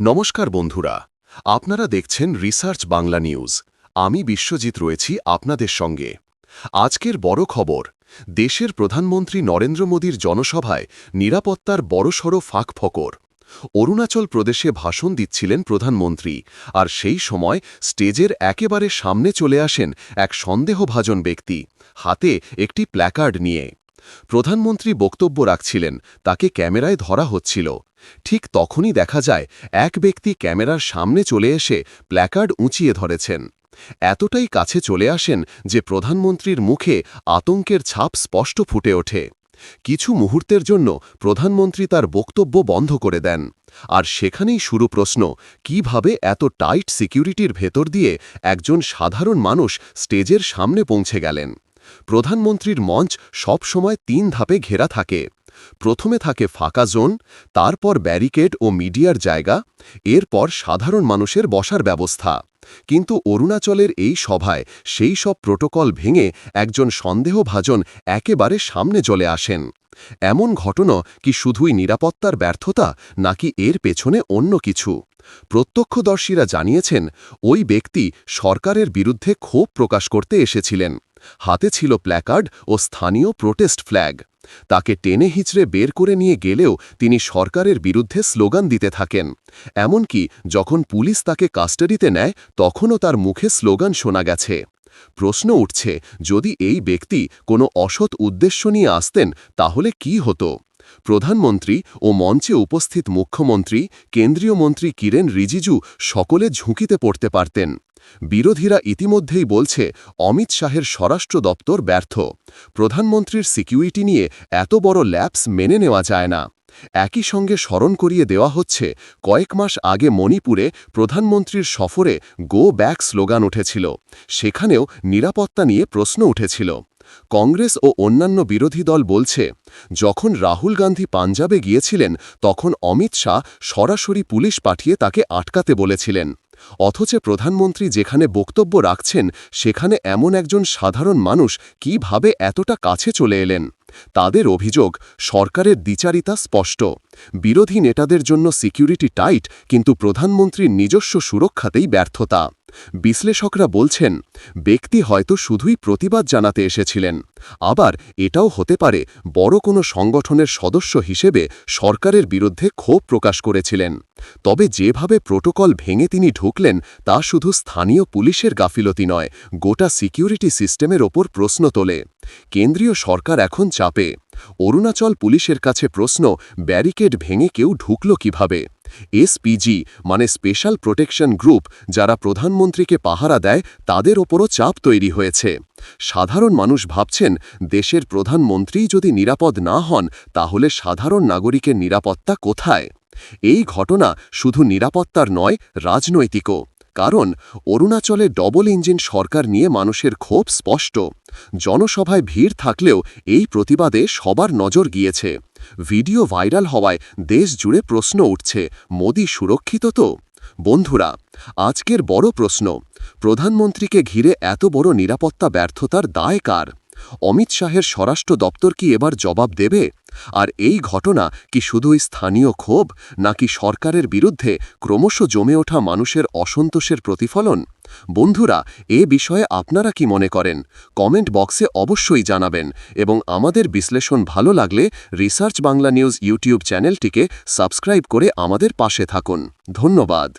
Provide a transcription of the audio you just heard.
নমস্কার বন্ধুরা, আপনারা দেখছেন রিসার্চ বাংলা নিউজ আমি বিশ্বজিৎ রয়েছি আপনাদের সঙ্গে। আজকের বড় খবর, দেশের প্রধানমন্ত্রী নরেন্দ্র মোদীর জনসভায় নিরাপত্তার বড়সড় ফাঁক ফকর। অরুণাচল প্রদেশে ভাষণ দিচ্ছিলেন প্রধানমন্ত্রী, আর সেই সময় স্টেজের একেবারে সামনে চলে আসেন এক সন্দেহভাজন ব্যক্তি, হাতে একটি প্ল্যাকার্ড নিয়ে। প্রধানমন্ত্রী বক্তব্য রাখছিলেন, তাকে ক্যামেরায় ধরা হচ্ছিল। ঠিক তখনই দেখা যায় এক ব্যক্তি ক্যামেরার সামনে চলে এসে প্ল্যাকার্ড উঁচিয়ে ধরেছেন। এতটাই কাছে চলে আসেন যে প্রধানমন্ত্রীর মুখে আতঙ্কের ছাপ স্পষ্ট ফুটে ওঠে। কিছু মুহূর্তের জন্য প্রধানমন্ত্রী তার বক্তব্য বন্ধ করে দেন। আর সেখানেই শুরু প্রশ্ন, কীভাবে এত টাইট সিকিউরিটির ভেতর দিয়ে একজন সাধারণ মানুষ স্টেজের সামনে পৌঁছে গেলেন? প্রধানমন্ত্রীর মঞ্চ সবসময় তিন ধাপে ঘেরা থাকে। প্রথমে থাকে ফাঁকা জোন, তারপর ব্যারিকেড ও মিডিয়ার জায়গা, এরপর সাধারণ মানুষের বসার ব্যবস্থা। কিন্তু অরুণাচলের এই সভায় সেই সব প্রোটোকল ভেঙে একজন সন্দেহভাজন একেবারে সামনে চলে আসেন। এমন ঘটনা কি শুধুই নিরাপত্তার ব্যর্থতা, নাকি এর পেছনে অন্য কিছু? প্রত্যক্ষদর্শীরা জানিয়েছেন, ওই ব্যক্তি সরকারের বিরুদ্ধে ক্ষোভ প্রকাশ করতে এসেছিলেন। হাতে ছিল প্ল্যাকার্ড ও স্থানীয় প্রোটেস্ট ফ্ল্যাগ। তাকে টেনে হিচড়ে বের করে নিয়ে গেলেও তিনি সরকারের বিরুদ্ধে স্লোগান দিতে থাকেন। এমনকি যখন পুলিশ তাকে কাস্টাডিতে নেয়, তখনও তার মুখে স্লোগান শোনা গেছে। প্রশ্ন উঠছে, যদি এই ব্যক্তি কোনো অসৎ উদ্দেশ্য নিয়ে আসতেন, তাহলে কি হতো? প্রধানমন্ত্রী ও মঞ্চে উপস্থিত মুখ্যমন্ত্রী, কেন্দ্রীয় মন্ত্রী কিরেন রিজিজু সকলে ঝুঁকিতে পড়তে পারতেন। বিরোধীরা ইতিমধ্যেই বলছে, অমিত শাহের স্বরাষ্ট্র দপ্তর ব্যর্থ। প্রধানমন্ত্রীর সিকিউরিটি নিয়ে এত বড় ল্যাপস মেনে নেওয়া যায় না। একই সঙ্গে স্মরণ করিয়ে দেওয়া হচ্ছে, কয়েক মাস আগে মণিপুরে প্রধানমন্ত্রীর সফরে গো ব্যাক স্লোগান উঠেছিল। সেখানেও নিরাপত্তা নিয়ে প্রশ্ন উঠেছিল। কংগ্রেস ও অন্যান্য বিরোধী দল বলছে, যখন রাহুল গান্ধী পাঞ্জাবে গিয়েছিলেন, তখন অমিত শাহ সরাসরি পুলিশ পাঠিয়ে তাকে আটকাতে বলেছিলেন। অথচ প্রধানমন্ত্রী যেখানে বক্তব্য রাখছেন, সেখানে এমন একজন সাধারণ মানুষ কীভাবে এতটা কাছে চলে এলেন? তাদের অভিযোগ, সরকারের দ্বিচারিতা স্পষ্ট। বিরোধী নেতাদের জন্য সিকিউরিটি টাইট, কিন্তু প্রধানমন্ত্রীর নিজস্ব সুরক্ষাতেই ব্যর্থতা। বিশ্লেষকরা বলছেন, ব্যক্তি হয়তো শুধুই প্রতিবাদ জানাতে এসেছিলেন। আবার এটাও হতে পারে বড় কোনো সংগঠনের সদস্য হিসেবে সরকারের বিরুদ্ধে ক্ষোভ প্রকাশ করেছিলেন। তবে যেভাবে প্রোটোকল ভেঙে তিনি ঢুকলেন, তা শুধু স্থানীয় পুলিশের গাফিলতি নয়, গোটা সিকিউরিটি সিস্টেমের ওপর প্রশ্ন তোলে। কেন্দ্রীয় সরকার এখন চাপে। অরুণাচল পুলিশের কাছে প্রশ্ন, ব্যারিকেড ভেঙে কেউ ঢুকল কীভাবে? এসপিজি মানে স্পেশাল প্রোটেকশন গ্রুপ, যারা প্রধানমন্ত্রীকে পাহারা দেয়, তাদের ওপরও চাপ তৈরি হয়েছে। সাধারণ মানুষ ভাবছেন, দেশের প্রধানমন্ত্রী যদি নিরাপদ না হন, তাহলে সাধারণ নাগরিকের নিরাপত্তা কোথায়? এই ঘটনা শুধু নিরাপত্তার নয়, রাজনৈতিকও। কারণ অরুণাচলে ডবল ইঞ্জিন সরকার নিয়ে মানুষের ক্ষোভ স্পষ্ট। জনসভায় ভিড় থাকলেও এই প্রতিবাদে সবার নজর গিয়েছে। ভিডিও ভাইরাল হওয়ায় দেশ জুড়ে প্রশ্ন উঠছে, মোদি সুরক্ষিত তো? বন্ধুরা, আজকের বড় প্রশ্ন, প্রধানমন্ত্রীকে ঘিরে এত বড় নিরাপত্তা ব্যর্থতার দায় কার? অমিত শাহের স্বরাষ্ট্র দপ্তর কি এবার জবাব দেবে? আর এই ঘটনা কি শুধুই স্থানীয় ক্ষোভ, নাকি সরকারের বিরুদ্ধে ক্রমশ জমে ওঠা মানুষের অসন্তোষের প্রতিফলন? বন্ধুরা, এ বিষয়ে আপনারা কি মনে করেন? কমেন্ট বক্সে অবশ্যই জানাবেন এবং আমাদের বিশ্লেষণ ভালো লাগলে রিসার্চ বাংলা নিউজ ইউটিউব চ্যানেলটিকে সাবস্ক্রাইব করে আমাদের পাশে থাকুন। ধন্যবাদ।